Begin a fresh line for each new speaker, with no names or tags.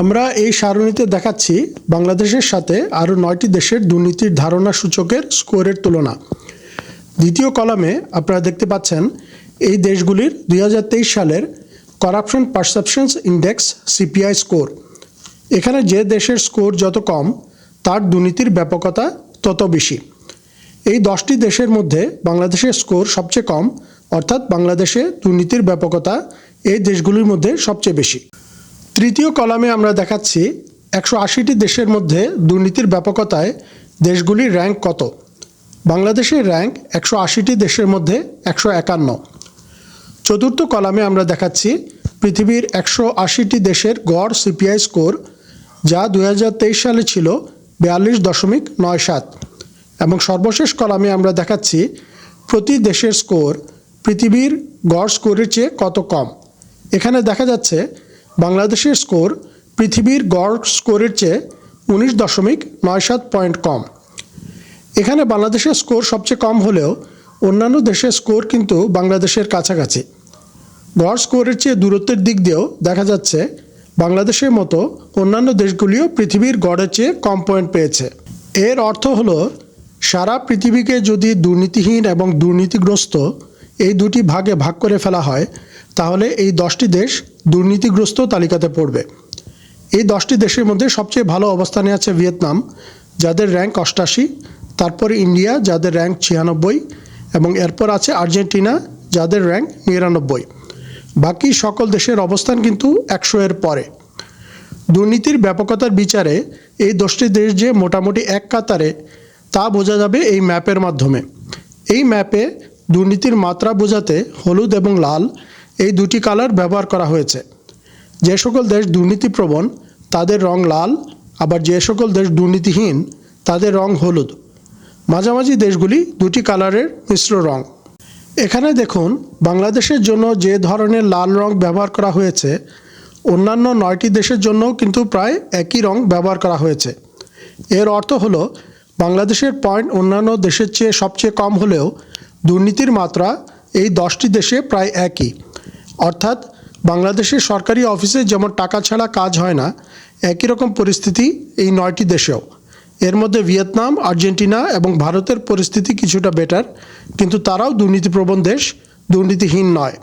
আমরা এই সারণীতে দেখাচ্ছি বাংলাদেশের সাথে আরও নয়টি দেশের দুর্নীতির ধারণা সূচকের স্কোরের তুলনা। দ্বিতীয় কলামে আপনারা দেখতে পাচ্ছেন এই দেশগুলির দুই হাজার তেইশ সালের corruption perceptions index CPI score এখানে যে দেশের স্কোর যত কম, তার দুর্নীতির ব্যাপকতা তত বেশি। এই দশটি দেশের মধ্যে বাংলাদেশের স্কোর সবচেয়ে কম, অর্থাৎ বাংলাদেশে দুর্নীতির ব্যাপকতা এই দেশগুলির মধ্যে সবচেয়ে বেশি। তৃতীয় কলামে আমরা দেখাচ্ছি একশো আশিটি দেশের মধ্যে দুর্নীতির ব্যাপকতায় দেশগুলির র্যাঙ্ক কত? বাংলাদেশের র্যাঙ্ক একশো আশিটি দেশের মধ্যে একশো একান্ন। চতুর্থ কলামে আমরা দেখাচ্ছি পৃথিবীর একশো আশিটি দেশের গড় সিপিআই স্কোর, যা দু হাজার তেইশ সালে ছিল বিয়াল্লিশ দশমিক নয় সাত। এবং সর্বশেষ কলামে আমরা দেখাচ্ছি প্রতি দেশের স্কোর পৃথিবীর গড় স্কোরের চেয়ে কত কম। এখানে দেখা যাচ্ছে বাংলাদেশের স্কোর পৃথিবীর গড় স্কোরের চেয়ে উনিশ দশমিক নয় সাত পয়েন্ট কম। এখানে বাংলাদেশের স্কোর সবচেয়ে কম হলেও অন্যান্য দেশের স্কোর কিন্তু বাংলাদেশের কাছাকাছি। গড় স্কোরের চেয়ে দূরত্বের দিক দিয়েও দেখা যাচ্ছে বাংলাদেশের মতো অন্যান্য দেশগুলিও পৃথিবীর গড়ের চেয়ে কম পয়েন্ট পেয়েছে। এর অর্থ হলো সারা পৃথিবীকে যদি দুর্নীতিহীন এবং দুর্নীতিগ্রস্ত এই দুটি ভাগে ভাগ করে ফেলা হয় তাহলে এই দশটি দেশ দুর্নীতিগ্রস্ত তালিকাতে পড়বে। এই দশটি দেশের মধ্যে সবচেয়ে ভালো অবস্থানে আছে ভিয়েতনাম, যাদের র্যাঙ্ক অষ্টাশি, তারপরে ইন্ডিয়া, যাদের র্যাঙ্ক ছিয়ানব্বই, এবং এরপর আছে আর্জেন্টিনা, যাদের র্যাঙ্ক নিরানব্বই। বাকি সকল দেশের অবস্থান কিন্তু একশো এর পরে। দুর্নীতির ব্যাপকতার বিচারে এই দশটি দেশ যে মোটামুটি এক কাতারে, তা বোঝা যাবে এই ম্যাপের মাধ্যমে। এই ম্যাপে দুর্নীতির মাত্রা বোঝাতে হলুদ এবং লাল এই দুটি কালার ব্যবহার করা হয়েছে। যে সকল দেশ দুর্নীতিপ্রবণ, তাদের রং লাল, আবার যে সকল দেশ দুর্নীতিহীন, তাদের রং হলুদ। মাঝামাঝি দেশগুলি দুটি কালারের মিশ্র রং। এখানে দেখুন, বাংলাদেশের জন্য যে ধরনের লাল রং ব্যবহার করা হয়েছে, অন্যান্য নয়টি দেশের জন্যও কিন্তু প্রায় একই রং ব্যবহার করা হয়েছে। এর অর্থ হলো, বাংলাদেশের পয়েন্ট অন্যান্য দেশের চেয়ে সবচেয়ে কম হলেও দুর্নীতির মাত্রা এই দশটি দেশে প্রায় একই। অর্থাৎ বাংলাদেশের সরকারি অফিসে যেমন টাকা ছাড়া কাজ হয় না, একই রকম পরিস্থিতি এই নয়টি দেশেও। এর মধ্যে ভিয়েতনাম, আর্জেন্টিনা এবং ভারতের পরিস্থিতি কিছুটা বেটার কিন্তু তারাও দুর্নীতিপ্রবণ দেশ, দুর্নীতিহীন নয়।